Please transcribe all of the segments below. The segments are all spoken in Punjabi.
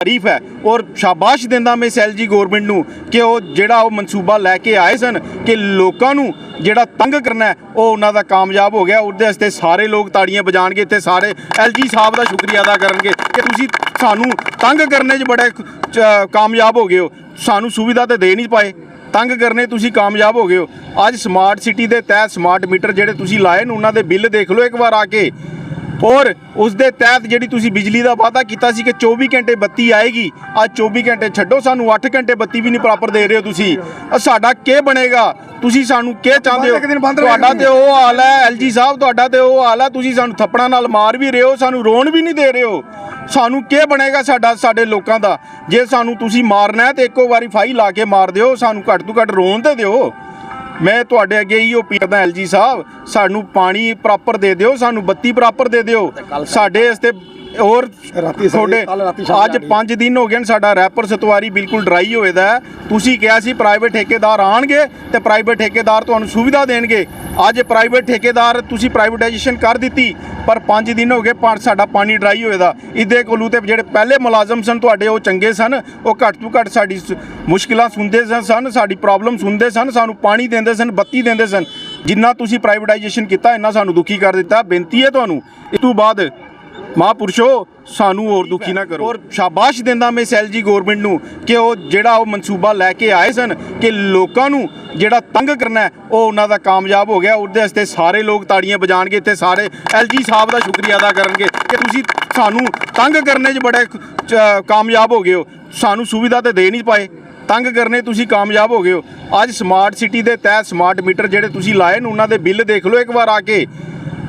ਤਾਰੀਫ ਹੈ। ਔਰ ਸ਼ਾਬਾਸ਼ ਦਿੰਦਾ ਮੈਂ ਐਲਜੀ ਗਵਰਨਮੈਂਟ ਨੂੰ ਕਿ ਉਹ ਜਿਹੜਾ ਉਹ ਮਨਸੂਬਾ ਲੈ ਕੇ ਆਏ ਸਨ ਕਿ ਲੋਕਾਂ ਨੂੰ ਜਿਹੜਾ ਤੰਗ ਕਰਨਾ ਉਹ ਉਹਨਾਂ ਦਾ ਕਾਮਯਾਬ ਹੋ ਗਿਆ। ਉਹਦੇ ਵਾਸਤੇ ਸਾਰੇ ਲੋਕ ਤਾੜੀਆਂ ਵਜਾਣਗੇ ਇੱਥੇ ਸਾਰੇ ਐਲਜੀ ਸਾਹਿਬ ਦਾ ਸ਼ੁਕਰੀਆ ਅਦਾ ਕਰਨਗੇ ਕਿ ਤੁਸੀਂ ਸਾਨੂੰ ਤੰਗ ਕਰਨੇ 'ਚ ਬੜੇ ਕਾਮਯਾਬ ਹੋ ਗਏ ਹੋ। ਸਾਨੂੰ ਸੁਵਿਧਾ ਤੇ ਦੇ ਨਹੀਂ ਪਾਏ। ਤੰਗ ਕਰਨੇ ਤੁਸੀਂ ਕਾਮਯਾਬ ਹੋ ਗਏ ਹੋ। ਅੱਜ ਸਮਾਰਟ ਸਿਟੀ ਦੇ ਤਹਿਤ ਸਮਾਰਟ ਮੀਟਰ ਜਿਹੜੇ ਤੁਸੀਂ ਲਾਏ ਨੇ, ਉਹਨਾਂ ਦੇ ਬਿੱਲ ਦੇਖ ਲਓ ਇੱਕ ਵਾਰ ਆ ਕੇ। ਔਰ ਉਸ ਦੇ ਤਹਿਤ ਜਿਹੜੀ ਤੁਸੀਂ ਬਿਜਲੀ ਦਾ ਵਾਅਦਾ ਕੀਤਾ ਸੀ ਕਿ 24 ਘੰਟੇ ਬੱਤੀ ਆਏਗੀ ਅੱਜ 24 ਘੰਟੇ ਛੱਡੋ ਸਾਨੂੰ 8 ਘੰਟੇ ਬੱਤੀ ਵੀ ਨਹੀਂ ਪ੍ਰਾਪਰ ਦੇ ਰਹੇ ਹੋ ਤੁਸੀਂ। ਸਾਡਾ ਕੀ ਬਣੇਗਾ? ਤੁਸੀਂ ਸਾਨੂੰ ਕੀ ਚਾਹੁੰਦੇ ਹੋ? ਤੁਹਾਡਾ ਤੇ ਉਹ ਹਾਲ ਹੈ ਐਲਜੀ ਸਾਹਿਬ ਤੁਹਾਡਾ ਤੇ ਉਹ ਹਾਲ ਹੈ ਤੁਸੀਂ ਸਾਨੂੰ ਥੱਪੜਾਂ ਨਾਲ ਮਾਰ ਵੀ ਰਹੇ ਹੋ ਸਾਨੂੰ ਰੋਣ ਵੀ ਨਹੀਂ ਦੇ ਰਹੇ ਹੋ। ਸਾਨੂੰ ਕੀ ਬਣੇਗਾ ਸਾਡਾ ਸਾਡੇ ਲੋਕਾਂ ਦਾ? ਜੇ ਸਾਨੂੰ ਤੁਸੀਂ ਮਾਰਨਾ ਹੈ ਤੇ ਇੱਕੋ ਵਾਰੀ ਫਾਈ ਲਾ ਕੇ ਮਾਰ ਦਿਓ ਸਾਨੂੰ ਘੱਟ ਤੋਂ ਘੱਟ ਰੋਣ ਤੇ ਦਿਓ। ਮੈਂ ਤੁਹਾਡੇ ਅੱਗੇ ਇਹੋ ਅਪੀਲ ਕਰਦਾ ਐਲਜੀ ਸਾਹਿਬ ਸਾਨੂੰ ਪਾਣੀ ਪ੍ਰਾਪਰ ਦੇ ਦਿਓ ਸਾਨੂੰ ਬੱਤੀ ਪ੍ਰਾਪਰ ਦੇ ਦਿਓ। ਸਾਡੇ ਵਾਸਤੇ ਹੋਰ ਰਾਤੀ ਤੁਹਾਡੇ ਅੱਜ 5 ਦਿਨ ਹੋ ਗਏ ਨੇ ਸਾਡਾ ਰੈਪਰ ਸਤਵਾਰੀ ਬਿਲਕੁਲ ਡਰਾਈ ਹੋਏ ਦਾ ਹੈ। ਤੁਸੀਂ ਕਿਹਾ ਸੀ ਪ੍ਰਾਈਵੇਟ ਠੇਕੇਦਾਰ ਆਣਗੇ ਤੇ ਪ੍ਰਾਈਵੇਟ ਠੇਕੇਦਾਰ ਤੁਹਾਨੂੰ ਸੁਵਿਧਾ ਦੇਣਗੇ। ਅੱਜ ਪ੍ਰਾਈਵੇਟ ਠੇਕੇਦਾਰ ਤੁਸੀਂ ਪ੍ਰਾਈਵੇਟਾਈਜੇਸ਼ਨ ਕਰ ਦਿੱਤੀ ਪਰ 5 ਦਿਨ ਹੋ ਗਏ ਪਾ- ਸਾਡਾ ਪਾਣੀ ਡਰਾਈ ਹੋਏ ਦਾ ਇਹਦੇ ਕੋਲੋਂ ਤੇ ਜਿਹੜੇ ਪਹਿਲੇ ਮੁਲਾਜ਼ਮ ਸਨ ਤੁਹਾਡੇ ਉਹ ਚੰਗੇ ਸਨ ਉਹ ਘੱਟ ਤੋਂ ਘੱਟ ਸਾਡੀ ਮੁਸ਼ਕਿਲਾਂ ਸੁਣਦੇ ਸਨ ਸਾਡੀ ਪ੍ਰੋਬਲਮ ਸੁਣਦੇ ਸਨ ਸਾਨੂੰ ਪਾਣੀ ਦਿੰਦੇ ਸਨ ਬੱਤੀ ਦਿੰਦੇ ਸਨ। ਜਿੰਨਾ ਤੁਸੀਂ ਪ੍ਰਾਈਵੇਟਾਈਜੇਸ਼ਨ ਕੀਤਾ ਇੰਨਾ ਸਾਨੂੰ ਦੁਖੀ ਕਰ ਦਿੱਤਾ। ਬੇਨਤੀ ਹੈ ਤੁਹਾਨੂੰ ਇਸ ਤੋਂ ਬਾਅਦ ਮਹਾਂਪੁਰਸ਼ੋ, ਸਾਨੂੰ ਹੋਰ ਦੁਖੀ ਨਾ ਕਰੋ। ਔਰ ਸ਼ਾਬਾਸ਼ ਦਿੰਦਾ ਮੈਂ ਐਲਜੀ ਗਵਰਨਮੈਂਟ ਨੂੰ ਕਿ ਉਹ ਜਿਹੜਾ ਉਹ ਮਨਸੂਬਾ ਲੈ ਕੇ ਆਏ ਸਨ ਕਿ ਲੋਕਾਂ ਨੂੰ ਜਿਹੜਾ ਤੰਗ ਕਰਨਾ ਉਹ ਉਹਨਾਂ ਦਾ ਕਾਮਯਾਬ ਹੋ ਗਿਆ। ਉਹਦੇ ਵਾਸਤੇ ਸਾਰੇ ਲੋਕ ਤਾੜੀਆਂ ਵਜਾਣਗੇ, ਇੱਥੇ ਸਾਰੇ ਐਲਜੀ ਸਾਹਿਬ ਦਾ ਸ਼ੁਕਰੀਆ ਅਦਾ ਕਰਨਗੇ ਕਿ ਤੁਸੀਂ ਸਾਨੂੰ ਤੰਗ ਕਰਨੇ 'ਚ ਬੜੇ ਕਾਮਯਾਬ ਹੋ ਗਏ ਹੋ। ਸਾਨੂੰ ਸੁਵਿਧਾ ਤੇ ਦੇ ਨਹੀਂ ਪਾਏ। ਤੰਗ ਕਰਨੇ ਤੁਸੀਂ ਕਾਮਯਾਬ ਹੋ ਗਏ ਹੋ। ਅੱਜ ਸਮਾਰਟ ਸਿਟੀ ਦੇ ਤਹਿਤ ਸਮਾਰਟ ਮੀਟਰ ਜਿਹੜੇ ਤੁਸੀਂ ਲਾਏ ਨੇ, ਉਹਨਾਂ ਦੇ ਬਿੱਲ ਦੇਖ ਲਓ ਇੱਕ ਵਾਰ ਆ ਕੇ।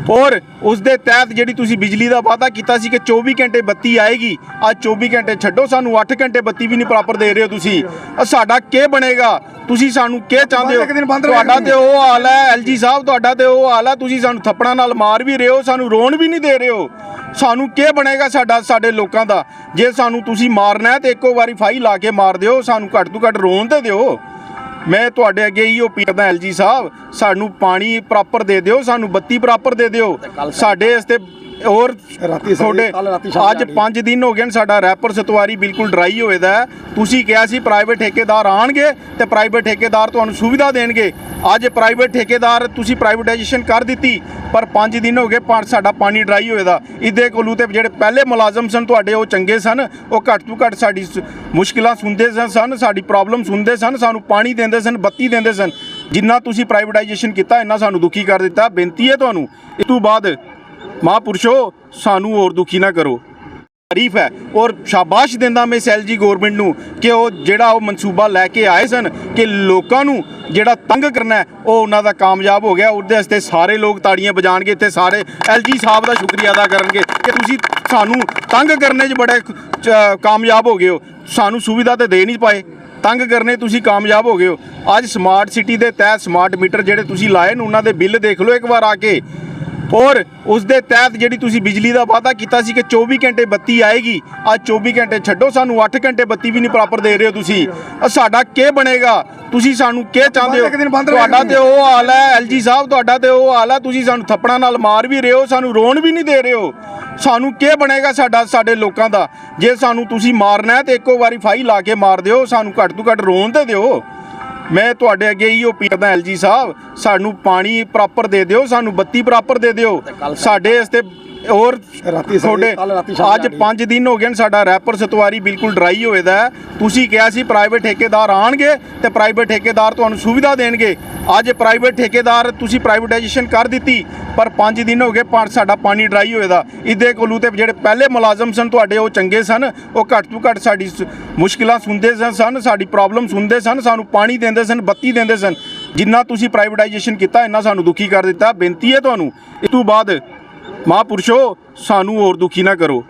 ਔਰ ਉਸ ਦੇ ਤਹਿਤ ਜਿਹੜੀ ਤੁਸੀਂ ਬਿਜਲੀ ਦਾ ਵਾਅਦਾ ਕੀਤਾ ਸੀ ਕਿ 24 ਘੰਟੇ ਬੱਤੀ ਆਏਗੀ ਅੱਜ 24 ਘੰਟੇ ਛੱਡੋ ਸਾਨੂੰ 8 ਘੰਟੇ ਬੱਤੀ ਵੀ ਨਹੀਂ ਪ੍ਰਾਪਰ ਦੇ ਰਹੇ ਹੋ ਤੁਸੀਂ। ਸਾਡਾ ਕੀ ਬਣੇਗਾ? ਤੁਸੀਂ ਸਾਨੂੰ ਕੀ ਚਾਹੁੰਦੇ ਹੋ? ਤੁਹਾਡਾ ਤੇ ਉਹ ਹਾਲ ਹੈ ਐਲਜੀ ਸਾਹਿਬ ਤੁਹਾਡਾ ਤੇ ਉਹ ਹਾਲ ਹੈ ਤੁਸੀਂ ਸਾਨੂੰ ਥੱਪੜਾਂ ਨਾਲ ਮਾਰ ਵੀ ਰਹੇ ਹੋ ਸਾਨੂੰ ਰੋਣ ਵੀ ਨਹੀਂ ਦੇ ਰਹੇ ਹੋ। ਸਾਨੂੰ ਕੀ ਬਣੇਗਾ ਸਾਡਾ ਸਾਡੇ ਲੋਕਾਂ ਦਾ? ਜੇ ਸਾਨੂੰ ਤੁਸੀਂ ਮਾਰਨਾ ਹੈ ਤੇ ਇੱਕੋ ਵਾਰੀ ਫਾਈ ਲਾ ਕੇ ਮਾਰ ਦਿਓ ਸਾਨੂੰ ਘੱਟ ਤੋਂ ਘੱਟ ਰੋਣ ਤੇ ਦਿਓ। ਮੈਂ ਤੁਹਾਡੇ ਅੱਗੇ ਇਹੋ ਅਪੀਲ ਕਰਦਾ ਐਲਜੀ ਸਾਹਿਬ ਸਾਨੂੰ ਪਾਣੀ ਪ੍ਰਾਪਰ ਦੇ ਦਿਓ ਸਾਨੂੰ ਬੱਤੀ ਪ੍ਰਾਪਰ ਦੇ ਦਿਓ। ਸਾਡੇ ਵਾਸਤੇ ਹੋਰ ਰਾਤੀ ਤੁਹਾਡੇ ਅੱਜ 5 ਦਿਨ ਹੋ ਗਏ ਨੇ ਸਾਡਾ ਰੈਪਰ ਸਤਵਾਰੀ ਬਿਲਕੁਲ ਡਰਾਈ ਹੋਏ ਦਾ। ਤੁਸੀਂ ਕਿਹਾ ਸੀ ਪ੍ਰਾਈਵੇਟ ਠੇਕੇਦਾਰ ਆਣਗੇ ਤੇ ਪ੍ਰਾਈਵੇਟ ਠੇਕੇਦਾਰ ਤੁਹਾਨੂੰ ਸੁਵਿਧਾ ਦੇਣਗੇ। ਅੱਜ ਪ੍ਰਾਈਵੇਟ ਠੇਕੇਦਾਰ ਤੁਸੀਂ ਪ੍ਰਾਈਵੇਟਾਈਜੇਸ਼ਨ ਕਰ ਦਿੱਤੀ ਪਰ 5 ਦਿਨ ਹੋ ਗਏ ਸਾਡਾ ਪਾਣੀ ਡਰਾਈ ਹੋਏ ਦਾ। ਇਹਦੇ ਕੋਲੋਂ ਤੇ ਜਿਹੜੇ ਪਹਿਲੇ ਮੁਲਾਜ਼ਮ ਸਨ ਤੁਹਾਡੇ ਉਹ ਚੰਗੇ ਸਨ ਉਹ ਘੱਟ ਤੋਂ ਘੱਟ ਸਾਡੀ ਮੁਸ਼ਕਿਲਾਂ ਸੁਣਦੇ ਸਨ- ਸਨ ਸਾਡੀ ਪ੍ਰੋਬਲਮ ਸੁਣਦੇ ਸਨ ਸਾਨੂੰ ਪਾਣੀ ਦਿੰਦੇ ਸਨ ਬੱਤੀ ਦਿੰਦੇ ਸਨ। ਜਿੰਨਾ ਤੁਸੀਂ ਪ੍ਰਾਈਵੇਟਾਈਜੇਸ਼ਨ ਕੀਤਾ ਇੰਨਾ ਸਾਨੂੰ ਦੁਖੀ ਕਰ ਦਿੱਤਾ। ਬੇਨਤੀ ਹੈ ਤੁਹਾਨੂੰ ਇਸ ਤੋਂ ਬਾਅਦ ਮਹਾਂਪੁਰਸ਼ੋ, ਸਾਨੂੰ ਹੋਰ ਦੁਖੀ ਨਾ ਕਰੋ। ਤਾਰੀਫ ਹੈ ਔਰ ਸ਼ਾਬਾਸ਼ ਦਿੰਦਾ ਮੈਂ ਐਲਜੀ ਗਵਰਨਮੈਂਟ ਨੂੰ ਕਿ ਉਹ ਜਿਹੜਾ ਉਹ ਮਨਸੂਬਾ ਲੈ ਕੇ ਆਏ ਸਨ ਕਿ ਲੋਕਾਂ ਨੂੰ ਜਿਹੜਾ ਤੰਗ ਕਰਨਾ ਉਹ ਉਹਨਾਂ ਦਾ ਕਾਮਯਾਬ ਹੋ ਗਿਆ। ਉਹਦੇ ਵਾਸਤੇ ਸਾਰੇ ਲੋਕ ਤਾੜੀਆਂ ਵਜਾਣਗੇ ਇੱਥੇ ਸਾਰੇ ਐਲਜੀ ਸਾਹਿਬ ਦਾ ਸ਼ੁਕਰੀਆ ਅਦਾ ਕਰਨਗੇ ਕਿ ਤੁਸੀਂ ਸਾਨੂੰ ਤੰਗ ਕਰਨੇ 'ਚ ਬੜੇ ਕਾਮਯਾਬ ਹੋ ਗਏ ਹੋ। ਸਾਨੂੰ ਸੁਵਿਧਾ ਤੇ ਦੇ ਨਹੀਂ ਪਾਏ। ਤੰਗ ਕਰਨੇ ਤੁਸੀਂ ਕਾਮਯਾਬ ਹੋ ਗਏ ਹੋ। ਅੱਜ ਸਮਾਰਟ ਸਿਟੀ ਦੇ ਤਹਿਤ ਸਮਾਰਟ ਮੀਟਰ ਜਿਹੜੇ ਤੁਸੀਂ ਲਾਏ ਨੇ, ਉਹਨਾਂ ਦੇ ਬਿੱਲ ਦੇਖ ਲਓ ਇੱਕ ਵਾਰ ਆ ਕੇ। ਔਰ ਉਸ ਦੇ ਤਹਿਤ ਜਿਹੜੀ ਤੁਸੀਂ ਬਿਜਲੀ ਦਾ ਵਾਅਦਾ ਕੀਤਾ ਸੀ ਕਿ 24 ਘੰਟੇ ਬੱਤੀ ਆਏਗੀ ਅੱਜ 24 ਘੰਟੇ ਛੱਡੋ ਸਾਨੂੰ 8 ਘੰਟੇ ਬੱਤੀ ਵੀ ਨਹੀਂ ਪ੍ਰਾਪਰ ਦੇ ਰਹੇ ਹੋ ਤੁਸੀਂ। ਸਾਡਾ ਕੀ ਬਣੇਗਾ? ਤੁਸੀਂ ਸਾਨੂੰ ਕੀ ਚਾਹੁੰਦੇ ਹੋ? ਤੁਹਾਡਾ ਤੇ ਉਹ ਹਾਲ ਹੈ ਐਲਜੀ ਸਾਹਿਬ ਤੁਹਾਡਾ ਤੇ ਉਹ ਹਾਲ ਹੈ ਤੁਸੀਂ ਸਾਨੂੰ ਥੱਪੜਾਂ ਨਾਲ ਮਾਰ ਵੀ ਰਹੇ ਹੋ ਸਾਨੂੰ ਰੋਣ ਵੀ ਨਹੀਂ ਦੇ ਰਹੇ ਹੋ। ਸਾਨੂੰ ਕੀ ਬਣੇਗਾ ਸਾਡਾ ਸਾਡੇ ਲੋਕਾਂ ਦਾ? ਜੇ ਸਾਨੂੰ ਤੁਸੀਂ ਮਾਰਨਾ ਹੈ ਤੇ ਇੱਕੋ ਵਾਰੀ ਫਾਈ ਲਾ ਕੇ ਮਾਰ ਦਿਓ ਸਾਨੂੰ ਘੱਟ ਤੋਂ ਘੱਟ ਰੋਣ ਤੇ ਦਿਓ। ਮੈਂ ਤੁਹਾਡੇ ਅੱਗੇ ਇਹੋ ਅਪੀਲ ਕਰਦਾ ਐਲਜੀ ਸਾਹਿਬ ਸਾਨੂੰ ਪਾਣੀ ਪ੍ਰਾਪਰ ਦੇ ਦਿਓ ਸਾਨੂੰ ਬੱਤੀ ਪ੍ਰਾਪਰ ਦੇ ਦਿਓ। ਸਾਡੇ ਵਾਸਤੇ ਹੋਰ ਰਾਤੀ ਤੁਹਾਡੇ ਅੱਜ 5 ਦਿਨ ਹੋ ਗਏ ਨੇ ਸਾਡਾ ਰੈਪਰ ਸਤਵਾਰੀ ਬਿਲਕੁਲ ਡਰਾਈ ਹੋਏ ਦਾ। ਤੁਸੀਂ ਕਿਹਾ ਸੀ ਪ੍ਰਾਈਵੇਟ ਠੇਕੇਦਾਰ ਆਣਗੇ ਤੇ ਪ੍ਰਾਈਵੇਟ ਠੇਕੇਦਾਰ ਤੁਹਾਨੂੰ ਸੁਵਿਧਾ ਦੇਣਗੇ। ਅੱਜ ਪ੍ਰਾਈਵੇਟ ਠੇਕੇਦਾਰ ਤੁਸੀਂ ਪ੍ਰਾਈਵੇਟਾਈਜੇਸ਼ਨ ਕਰ ਦਿੱਤੀ ਪਰ 5 ਦਿਨ ਹੋ ਗਏ ਪਾ- ਸਾਡਾ ਪਾਣੀ ਡਰਾਈ ਹੋਏ ਦਾ ਇਹਦੇ ਕੋਲੋਂ ਤੇ ਜਿਹੜੇ ਪਹਿਲੇ ਮੁਲਾਜ਼ਮ ਸਨ ਤੁਹਾਡੇ ਉਹ ਚੰਗੇ ਸਨ ਉਹ ਘੱਟ ਤੋਂ ਘੱਟ ਸਾਡੀ ਮੁਸ਼ਕਿਲਾਂ ਸੁਣਦੇ ਸਨ ਸਾਡੀ ਪ੍ਰੋਬਲਮ ਸੁਣਦੇ ਸਨ ਸਾਨੂੰ ਪਾਣੀ ਦਿੰਦੇ ਸਨ ਬੱਤੀ ਦਿੰਦੇ ਸਨ। ਜਿੰਨਾ ਤੁਸੀਂ ਪ੍ਰਾਈਵੇਟਾਈਜੇਸ਼ਨ ਕੀਤਾ ਇੰਨਾ ਸਾਨੂੰ ਦੁਖੀ ਕਰ ਦਿੱਤਾ। ਬੇਨਤੀ ਹੈ ਤੁਹਾਨੂੰ ਇਸ ਤੋਂ ਬਾਅਦ ਮਹਾਂਪੁਰਸ਼ੋ ਸਾਨੂੰ ਹੋਰ ਦੁਖੀ ਨਾ ਕਰੋ।